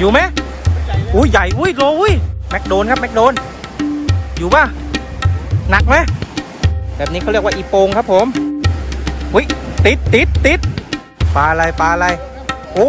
อยู่ไหมอุ้ยใหญ่อุ้ยโลอุ้ยแม็กโดนครับแม็กโดน อยู่ป่ะหนักไหมแบบนี้เขาเรียกว่าอีโปงครับผมอุ้ยติดติดติดปลาอะไรปลาอะไรโอ้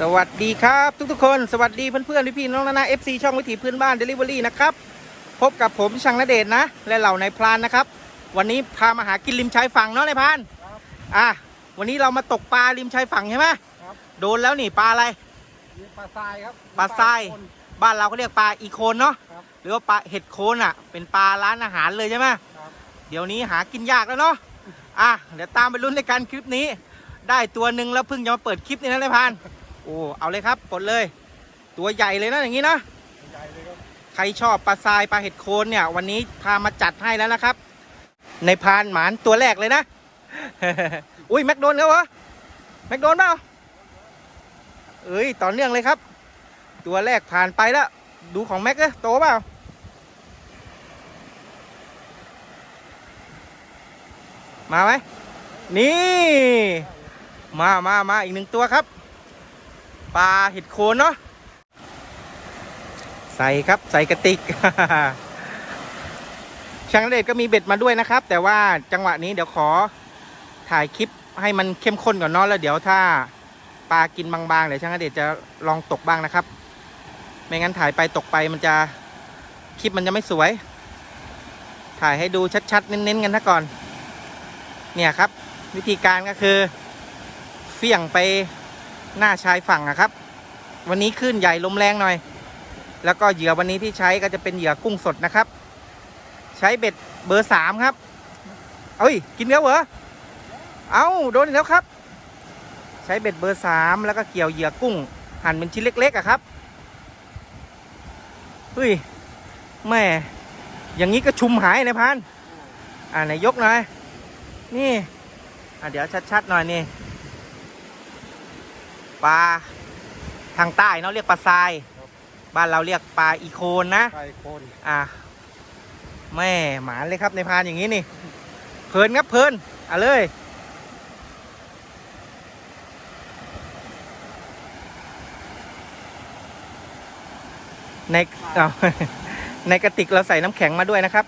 สวัสดีครับทุกๆคน สวัสดีเพื่อนๆพี่ๆน้องๆนะ FC ช่องวิถีพื้นบ้าน Delivery นะครับ พบกับผมช่างนเดชน์นะ และเหล่านายพรานนะครับ วันนี้พามาหากินริมชายฝั่งเนาะนายพรานอะวันนี้เรามาตกปลาริมชายฝั่งใช่ไหมครับโดนแล้วนี่ปลาอะไรมีปลาทรายครับปลาทรายคนบ้านเราก็เรียกปลาอีโคนเนาะครับหรือว่าปลาเห็ดโคนอะ เป็นปลาร้านอาหารเลยใช่ไหมครับเดี๋ยวนี้หากินยากแล้วเนาะอะเดี๋ยวตามไปลุ้นในการคลิปนี้ ได้ตัวหนึ่งแล้วเพิ่งจะมาเปิดคลิปนี้นะนายพราน โอ้เอาเลยครับกดเลย ตัวใหญ่เลยนะอย่างนี้นะใหญ่เลยครับใครชอบปลาทรายปลาเห็ดโคนเนี่ย วันนี้พามาจัดให้แล้วนะครับ ในพรานหมานตัวแรกเลยนะ อุ้ยแม็กโดนแล้วเหรอแม็กโดนเปล่าเอ้ยต่อเนื่องเลยครับ ตัวแรกผ่านไปแล้วดูของแม็กเอ้ยโตเปล่ามาไหมนี่ มามามาอีกหนึ่งตัวครับ ปลาเห็ดโคนเนาะใส่ครับใส่กระติกช่างเดชก็มีเบ็ดมาด้วยนะครับ แต่ว่าจังหวะนี้เดี๋ยวขอถ่ายคลิปให้มันเข้มข้นก่อนเนาะแล้วเดี๋ยวถ้าปลากินบางๆเดี๋ยวช่างเดชจะลองตกบ้างนะครับ ไม่งั้นถ่ายไปตกไปมันจะคลิปมันจะไม่สวย ถ่ายให้ดูชัดๆเน้นๆกันซะก่อน เนี่ยครับ วิธีการก็คือเฟี่ยงไป หน้าชายฝั่งอะครับ วันนี้คลื่นใหญ่ลมแรงหน่อย แล้วก็เหยื่อวันนี้ที่ใช้ก็จะเป็นเหยื่อกุ้งสดนะครับ ใช้เบ็ดเบอร์สามครับเอ้ยกินแล้วเหรอเอาโดนอีกแล้วครับ ใช้เบ็ดเบอร์สามแล้วก็เกี่ยวเหยื่อกุ้ง หั่นเป็นชิ้นเล็กๆอะครับเฮ้ยแม่อย่างนี้ก็ชุมหายนะพันอ่าไหนยกหน่อยนี่อะเดี๋ยวชัดๆหน่อยนี่ ปลาทางใต้เนาะเรียกปลาทราย บ้านเราเรียกปลาอีโคนนะไก่โคนอะแม่หมาเลยครับในพานอย่างนี้นี่ เพลินครับเพลินอะเลยในเอาในกระติกเราใส่น้ำแข็งมาด้วยนะครับ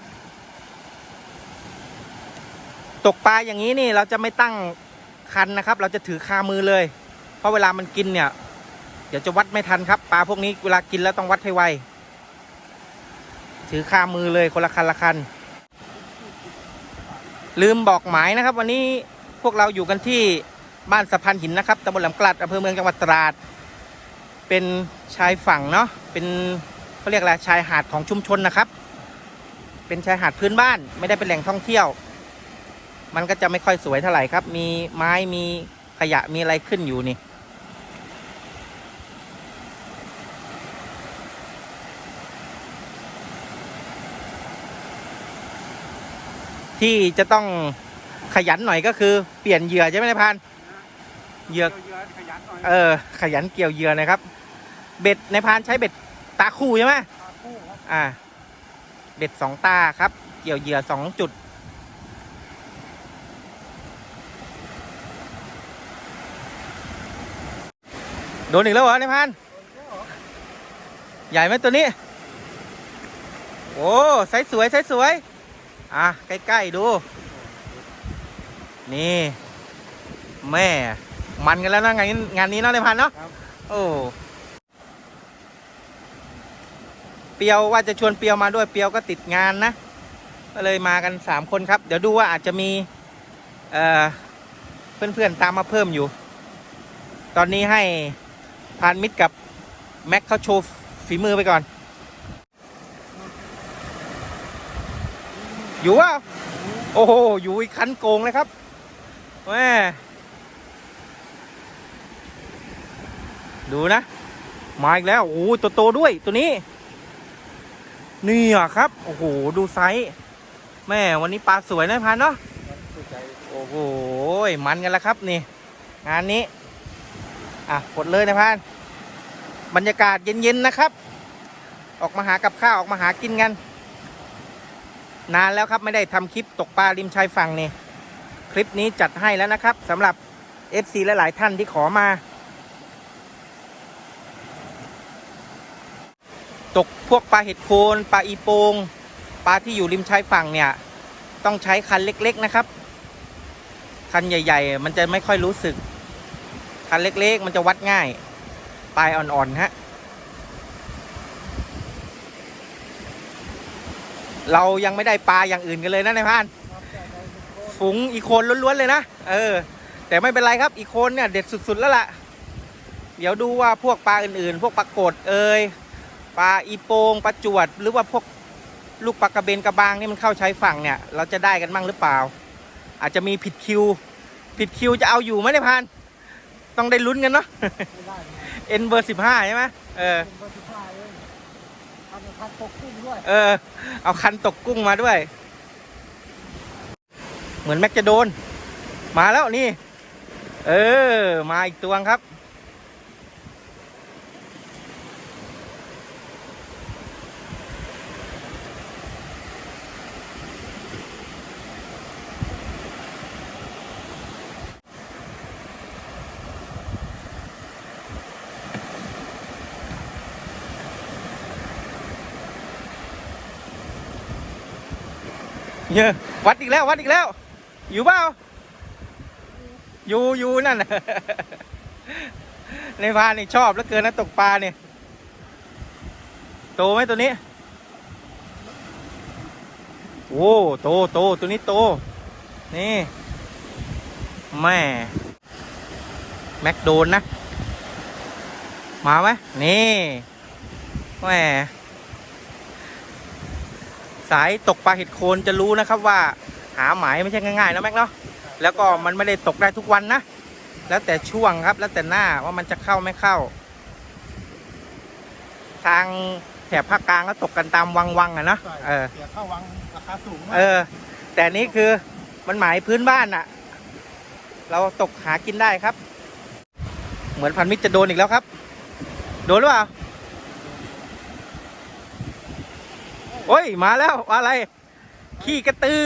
ตกปลาอย่างนี้นี่เราจะไม่ตั้งคันนะครับ เราจะถือคามือเลยเพ ราะเวลามันกินเนี่ย เดี๋ยวจะวัดไม่ทันครับ ปลาพวกนี้เวลากินแล้วต้องวัดให้ไว ถือข้ามือเลยคนละคันละคัน ลืมบอกหมายนะครับ วันนี้พวกเราอยู่กันที่บ้านสะพานหินนะครับตำบลแหลมกลัดอำเภอเมืองจังหวัดตราด เป็นชายฝั่งเนาะ เป็นเขาเรียกอะไรชายหาดของชุมชนนะครับ เป็นชายหาดพื้นบ้าน ไม่ได้เป็นแหล่งท่องเที่ยว มันก็จะไม่ค่อยสวยเท่าไหร่ครับ มีไม้มีขยะมีอะไรขึ้นอยู่นี่ ที่จะต้องขยันหน่อยก็คือเปลี่ยนเหยื่อใช่ไหมนายพันเหยื่อเยอะขยันหน่อยเออ ขยันเกี่ยวเหยื่อนะครับ เบ็ดในายพรานใช้เบ็ดตาคู่ใช่ไหมปลาคู่ครับอ่า เบ็ดสองตาครับ เกี่ยวเหยื่อสองจุดโดนอีกแล้วเหรอนายพรานใหญ่ไหมตัวนี้ โอ้ไซส์สวยไซส์สวย อะ ใกล้ ๆ ดู นี่ แม่ มันกันแล้วนะงานนี้งานนี้เนาะนายพันเนาะครับโอ้เปียวว่าจะชวนเปียวมาด้วยเปียวก็ติดงานนะ ก็เลยมากันสามคนครับ เดี๋ยวดูว่าอาจจะมีเอ่อเพื่อนๆตามมาเพิ่มอยู่ ตอนนี้ให้พานมิตรกับแม็กเขาโชว์ฝีมือไปก่อน อยู่ว่าโอ้โห อยู่อีกคันโกงเลยครับแม่ดูนะ มาอีกแล้ว โอ้ตัวโตด้วยตัวนี้ นี่อะครับ โอ้โห ดูไซส์แม่วันนี้ปลาสวยนะพันเนาะโอ้โห มันกันแล้วครับนี่ งานนี้ อะกดเลยนะพานบรรยากาศเย็น ๆ นะครับ ออกมาหากับข้าว ออกมาหากินกัน นานแล้วครับไม่ได้ทำคลิปตกปลาริมชายฝั่งนี่คลิปนี้จัดให้แล้วนะครับสำหรับ FC และหลายท่านที่ขอมา ตกพวกปลาเห็ดโคนปลาอีโปงปลาที่อยู่ริมชายฝั่งเนี่ย ต้องใช้คันเล็ก ๆนะครับ คันใหญ่ ๆ มันจะไม่ค่อยรู้สึก คันเล็ก ๆ มันจะวัดง่ายปลายอ่อนๆฮะ เรายังไม่ได้ปลาอย่างอื่นกันเลยนะนายพานฝูงอีโคนล้วนๆเลยนะ เออ แต่ไม่เป็นไรครับอีโคนเนี่ยเด็ดสุด ๆ แล้วล่ะ เดี๋ยวดูว่าพวกปลาอื่นๆ พวกปลากดเอ่ยปลาอีโปงปลาจวด หรือว่าพวกลูกปลากระเบนกระบางนี่มันเข้าใช้ฝั่งเนี่ย เราจะได้กันบ้างหรือเปล่า อาจจะมีผิดคิว ผิดคิวจะเอาอยู่ไหมเนี่ยพาน ต้องได้ลุ้นกันเนาะเอ็นเบอร์สิบห้าใช่ไหมเออ เป็นตัวที่ห้าเอง ทำทันตกกุ้งด้วยเออ เอาคันตกกุ้งมาด้วย เหมือนแม็กจะโดน มาแล้วนี่ เออ มาอีกตัวครับ เยอะวัดอีกแล้ววัดอีกแล้ว อยู่เปล่าอยู่อยู่นั่นนะในพานนี่ชอบแล้วเกินนะตกปลาเนี่ยโตไหมตัวนี้ โอ้โตโตตัวนี้โต นี่แม่แม็กโดนนะ มาไหมนี่แม่ สายตกปลาเห็ดโคนจะรู้นะครับว่าหาหมายไม่ใช่ง่ายๆนะแม็กเนาะแล้วก็มันไม่ได้ตกได้ทุกวันนะ แล้วแต่ช่วงครับแล้วแต่หน้าว่ามันจะเข้าไม่เข้า ทางแถบภาคกลางก็ตกกันตามวังวังๆอะนะใช่เออเสียเข้าวังราคาสูงมากเออ แต่นี่คือมันหมายพื้นบ้านอะเราตกหากินได้ครับ เหมือนพันมิตรจะโดนอีกแล้วครับ โดนหรือเปล่า โอ้ย มาแล้วอะไร ขี้กระตือ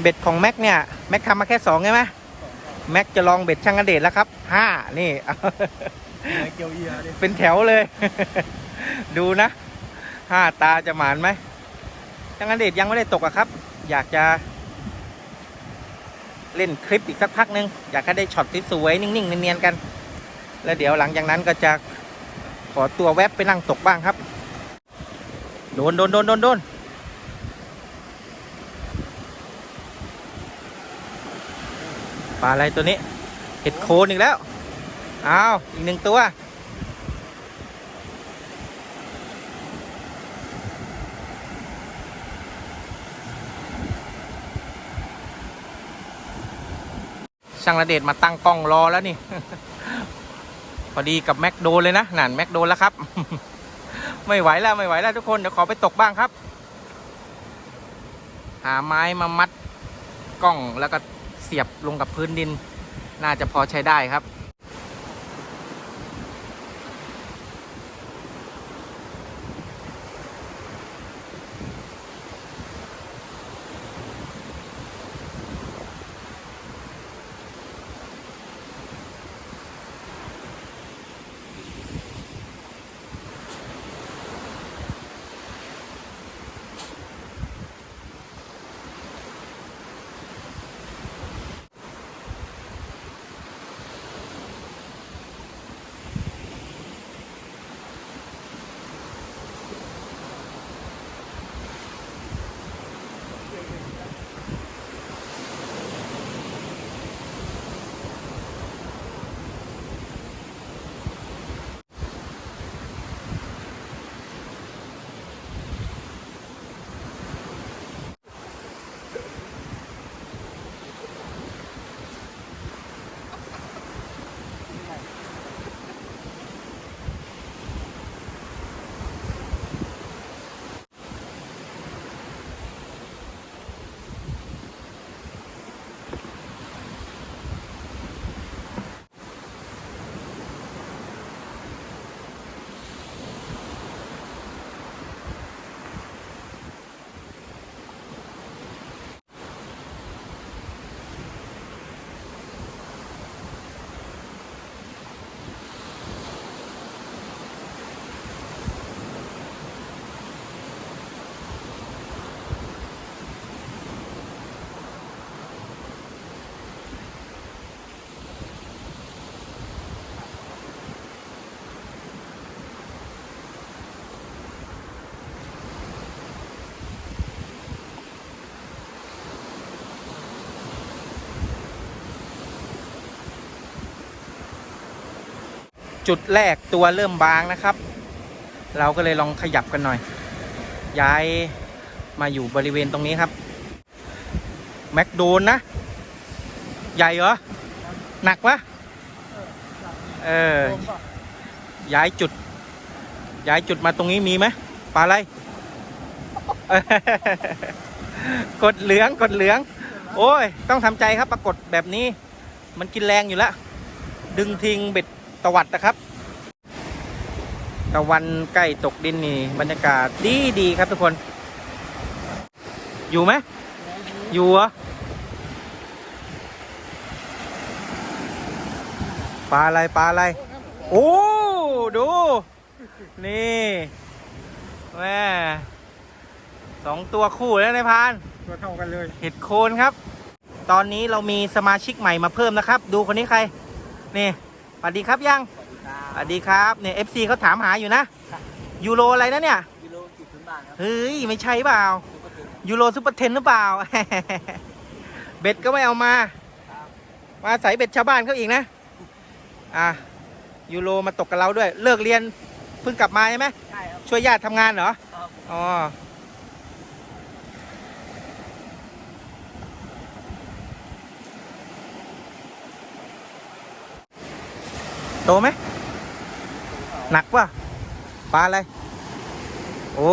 เบ็ดของแม็กเนี่ย แม็กทำมาแค่สองใช่ไหมแม็กจะลองเบ็ดช่างกระเดชแล้วครับห้านี่ เกียวเอียเป็นแถวเลย ดูนะห้าตาจะหมานไหมช่างกระเดชยังไม่ได้ตกอะครับ อยากจะ เล่นคลิปอีกสักพักนึง อยากให้ได้ช็อตสวยนิ่งๆเนียนๆกัน แล้วเดี๋ยวหลังจากนั้นก็จะขอตัวแวบไปนั่งตกบ้างครับ โดนโดนโดนโดนโดนปลาอะไรตัวนี้ เห็ดโคนอีกแล้วอ้าวอีกหนึ่งตัว ช่างระเดชมาตั้งกล้องรอแล้วนี่ พอดีกับแม็กโดนเลยนะนั่นแม็กโดนแล้วครับ ไม่ไหวแล้วไม่ไหวแล้วทุกคนเดี๋ยวขอไปตกบ้างครับ หาไม้มามัดกล้องแล้วก็เสียบลงกับพื้นดิน น่าจะพอใช้ได้ครับ จุดแรกตัวเริ่มบางนะครับ เราก็เลยลองขยับกันหน่อย ย้ายมาอยู่บริเวณตรงนี้ครับ แม็กโดนนะ ใหญ่เหรอ หนักปะเออรวมป่ะย้ายจุด ย้ายจุดมาตรงนี้มีไหมปลาอะไร กดเหลืองกดเหลือง โอ้ย ต้องทำใจครับปรากฏแบบนี้ มันกินแรงอยู่แล้ว ดึงทิ้งเบ็ด ตวัดนะครับ ตะวันใกล้ตกดินนี่บรรยากาศดีดีครับทุกคน อยู่ไหมอยู่เหรอปลาอะไรปลาอะไรโอ้ดู นี่แม่สองตัวคู่แล้วนายพรานตัวเท่ากันเลยเห็ดโคนครับ ตอนนี้เรามีสมาชิกใหม่มาเพิ่มนะครับ ดูคนนี้ใคร นี่ สวัสดีครับยังสวัสดีครับเนี่ยเอฟซีเขาถามหาอยู่นะยูโรอะไรนะเนี่ยกิโลกี่ถึงบาทครับเฮ้ยไม่ใช่เปล่ายูโรซุปเปอร์เทนหรือเปล่า เบ็ดก็ไม่เอามา มาใส่เบ็ดชาวบ้านเขาอีกนะ อะยูโรมาตกกับเราด้วย เลิกเรียนเพิ่งกลับมาใช่ไหมใช่ครับช่วยญาติทำงานเหรอครับอ๋อ ตไหมหนักป่ะปลาอะไร โอ้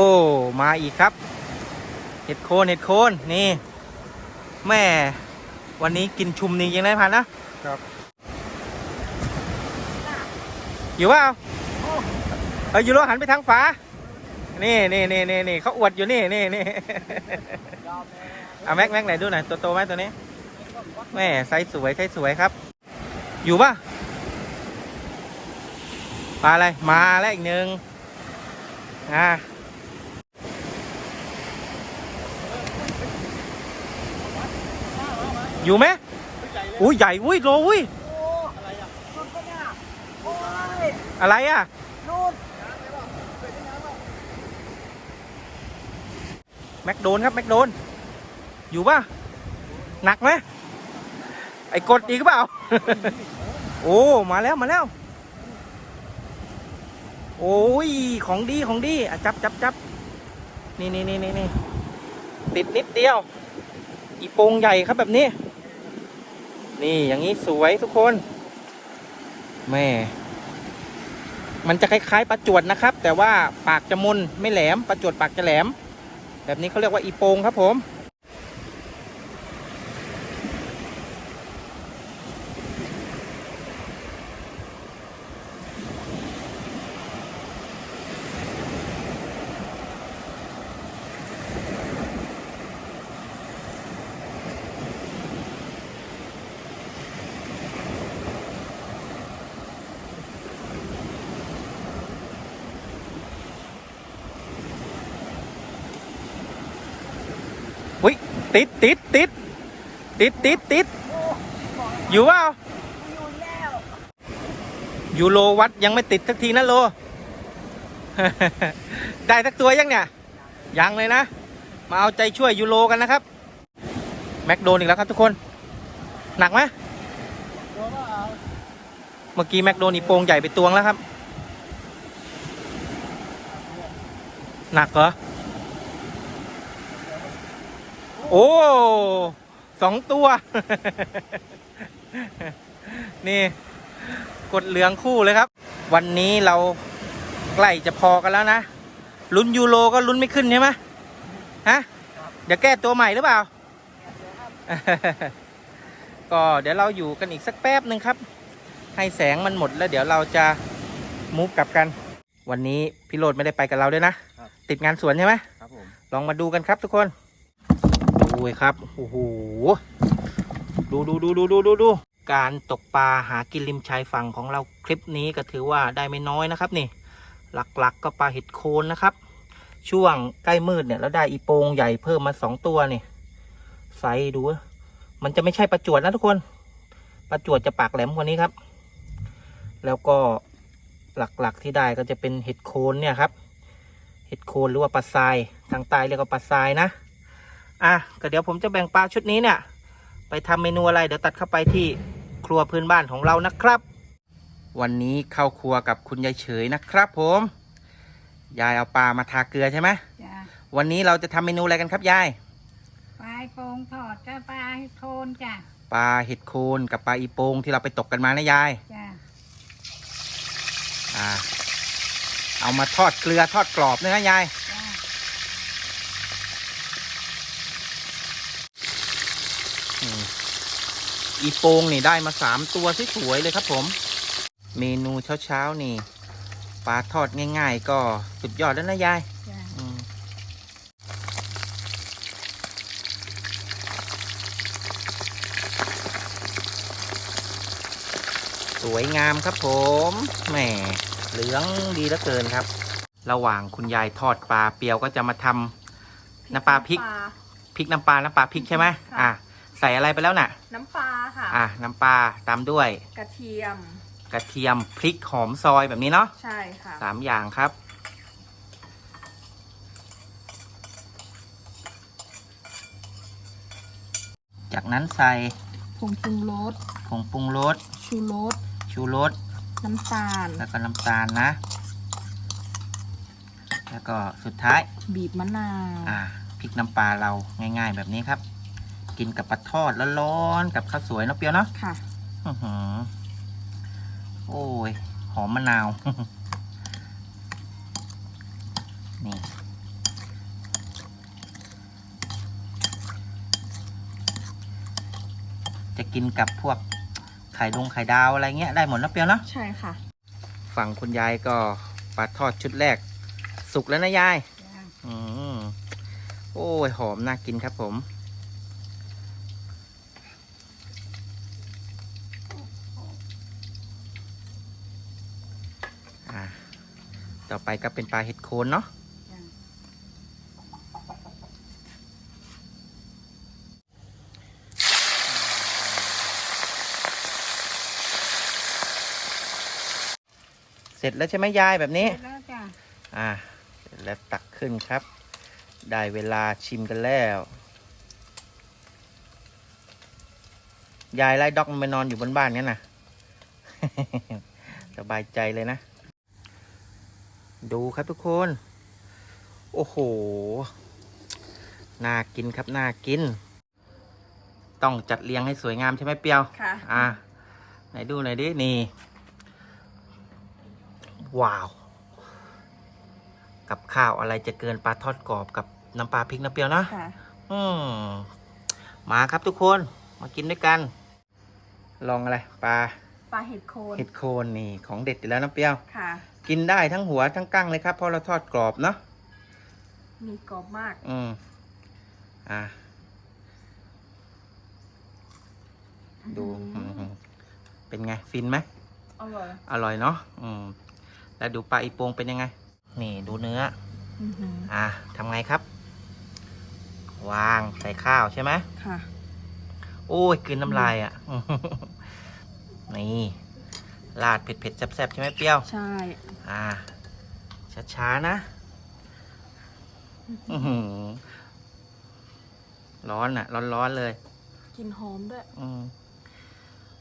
มาอีกครับ เห็ดโคนเห็ดโคนนี่ แม่ วันนี้กินชุมนี้ยังได้พันนะครับอยู่เปล่าเออยูโรหันไปทางฝานี่นี่นี่นี่นี่เขาอวดอยู่นี่นี่นี่ยอมเลยเอาแม็กแม็กไหนดูหน่อยตัวโตไหมตัวนี้แม่ไซส์สวยไซส์สวยครับ อยู่ป่ะ ปลาอะไร มาแล้วอีกหนึ่งอ่าอยู่ไหมอุ้ยใหญ่อุ้ยโลอุ้ยอะไรอะแม็กโดนครับแม็กโดน อยู่ป่ะ หนักไหมไอ้กดอีกเปล่า โอ้ มาแล้วมาแล้ว โอ้ย ของดีของดีอะจับจับจับนี่นี่นี่นี่นี่ติดนิดเดียว อีโปงใหญ่ครับแบบนี้ นี่อย่างนี้สวยทุกคน แม่ มันจะคล้ายๆปลาจวดนะครับ แต่ว่าปากจะมนไม่แหลมปลาจวดปากจะแหลม แบบนี้เขาเรียกว่าอีโปงครับผม อุ้ย ติดติดติดติดติดติดอยู่เปล่าอยู่แล้วยูโรวัดยังไม่ติดสักทีนะโล ได้สักตัวยังเนี่ย ยังเลยนะ มาเอาใจช่วยยูโรกันนะครับ แม็กโดนอีกแล้วครับทุกคน หนักไหมตัวก็เอาเมื่อกี้แม็กโดนอีโปงใหญ่ไปตวงแล้วครับ หนักเหรอ โอ้สองตัว นี่กดเหลืองคู่เลยครับ วันนี้เราใกล้จะพอกันแล้วนะลุ้นยูโรก็ลุ้นไม่ขึ้นใช่ไหมฮะเดี๋ยวแก้ตัวใหม่หรือเปล่า ก็เดี๋ยวเราอยู่กันอีกสักแป๊บหนึ่งครับ ให้แสงมันหมดแล้วเดี๋ยวเราจะมูฟกลับกัน วันนี้พี่โรดไม่ได้ไปกับเราด้วยนะ ติดงานสวนใช่ไหมครับผมลองมาดูกันครับทุกคน ดูเลยครับ โอ้โห ดูดูดูดูดูดูดู การตกปลาหากินริมชายฝั่งของเราคลิปนี้ก็ถือว่าได้ไม่น้อยนะครับนี่ หลักๆก็ปลาเห็ดโคนนะครับ ช่วงใกล้มืดเนี่ยแล้วได้อีโปงใหญ่เพิ่มมาสองตัวนี่ไซส์ดู มันจะไม่ใช่ปลาจวดนะทุกคนปลาจวดจะปากแหลมกว่านี้ครับ แล้วก็หลักๆที่ได้ก็จะเป็นเห็ดโคนเนี่ยครับ เห็ดโคนหรือว่าปลาทราย ทางใต้เรียกว่าปลาทรายนะ อะก็เดี๋ยวผมจะแบ่งปลาชุดนี้เนี่ย ไปทำเมนูอะไรเดี๋ยวตัดเข้าไปที่ครัวพื้นบ้านของเรานะครับ วันนี้เข้าครัวกับคุณยายเฉยนะครับ ผม ยายเอาปลามาทาเกลือใช่ไหมจ้ะวันนี้เราจะทำเมนูอะไรกันครับยายปลายโป่งทอดกับปลาโคนจ้ะปลาเห็ดโคนกับปลาอีโปงที่เราไปตกกันมานะยายจ้ะอ่าเอามาทอดเกลือทอดกรอบด้วยนะยาย จ้ะ อืม อีโปงนี่ได้มาสามตัวสวยๆเลยครับผม เมนูเช้าๆนี่ปลาทอดง่าย ๆ ก็สุดยอดแล้วนะยายจ้ะอืมสวยงามครับผมแหมเหลืองดีเหลือเกินครับ ระหว่างคุณยายทอดปลาเปียวก็จะมาทำน้ำปลาพริกพริกน้ำปลาน้ำปลาพริกใช่ไหมค่ะอะ ใส่อะไรไปแล้วน่ะ น้ำปลาค่ะ อะน้ำปลาตามด้วย กระเทียม กระเทียมพริกหอมซอยแบบนี้เนาะใช่ค่ะ สามอย่างครับ จากนั้นใส่ผงปรุงรส ผงปรุงรส ชูรส ชูรส น้ำตาล แล้วก็น้ำตาลนะ แล้วก็สุดท้ายบีบมะนาว อ่าพริกน้ำปลาเราง่าย ๆ แบบนี้ครับ กินกับปลาทอดร้อนๆกับข้าวสวยเนาะเปรียวเนาะค่ะ อื้อหือโอ้ย หอมมะนาว นี่ จะกินกับพวกไข่ดงไข่ดาวอะไรเงี้ยได้หมดนะเปรียวเนาะ ใช่ค่ะฝั่งคุณยายก็ปลาทอดชุดแรก สุกแล้วนะยายจ้ะอืม โอ้ย หอมน่ากินครับผม ต่อไปก็เป็นปลาเห็ดโคนเนาะจ้ะเสร็จแล้วใช่ไหมยายแบบนี้เสร็จแล้วจ้ะอ่าเสร็จแล้วตักขึ้นครับ ได้เวลาชิมกันแล้ว ยายไล่ด็อกมันไปนอนอยู่บนบ้านงั้นนะ สบายใจเลยนะ ดูครับทุกคน โอ้โห น่ากินครับ น่ากิน ต้องจัดเรียงให้สวยงามใช่ไหมเปียวค่ะ อะ ไหนดูหน่อยดิ นี่ ว้าว กับข้าวอะไรจะเกินปลาทอดกรอบกับน้ำปลาพริกน้ำเปรี้ยวนะ ค่ะ อืม มาครับทุกคน มากินด้วยกัน ลองอะไร ปลา ปลาเห็ดโคน เห็ดโคนนี่ ของเด็ดอยู่แล้วน้ำเปรี้ยว ค่ะ กินได้ทั้งหัวทั้งกั้งเลยครับเพราะเราทอดกรอบเนาะมีกรอบมาก อืมอะดูอืมอืมเป็นไงฟินไหมอร่อยอร่อยเนาะอืมแล้วดูปลาอีโปงเป็นยังไง นี่ดูเนื้ออื้อหืออะทำไงครับ วางใส่ข้าวใช่ไหมค่ะ โอ้ยกลืนน้ำลายอะ นี่ ราดเผ็ดๆแซ่บๆใช่ไหมเปรี้ยว ใช่ อ่า ช้าๆนะอื้อหือร้อนอะ ร้อนๆเลยกลินหอมด้วยอืม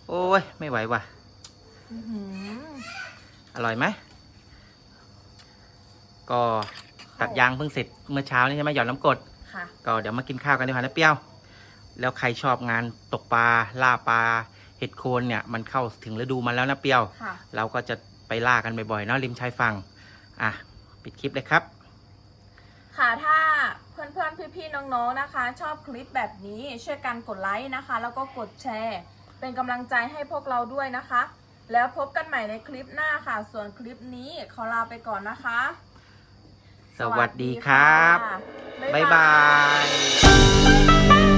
โอ้ย ไม่ไหวว่ะ อื้อหืออร่อยไหม ก็ตัดยางเพิ่งเสร็จเมื่อเช้านี่ใช่ไหมหย่อนน้ำกรด ค่ะ ก็เดี๋ยวมากินข้าวกันดีกว่านะเปรี้ยว แล้วใครชอบงานตกปลาล่าปลา เห็ดโคนเนี่ยมันเข้าถึงฤดูมันแล้วนะเปรี้ยว ค่ะ เราก็จะไปล่ากันบ่อยๆเนาะริมชายฝั่งอะปิดคลิปเลยครับ ค่ะถ้าเพื่อนๆ พี่ๆ น้องๆ นะคะ ชอบคลิปแบบนี้ช่วยกันกดไลค์นะคะ แล้วก็กดแชร์ เป็นกำลังใจให้พวกเราด้วยนะคะ แล้วพบกันใหม่ในคลิปหน้าค่ะ ส่วนคลิปนี้ขอลาไปก่อนนะคะสวัสดีครับสวัสดีค่ะบ๊ายบาย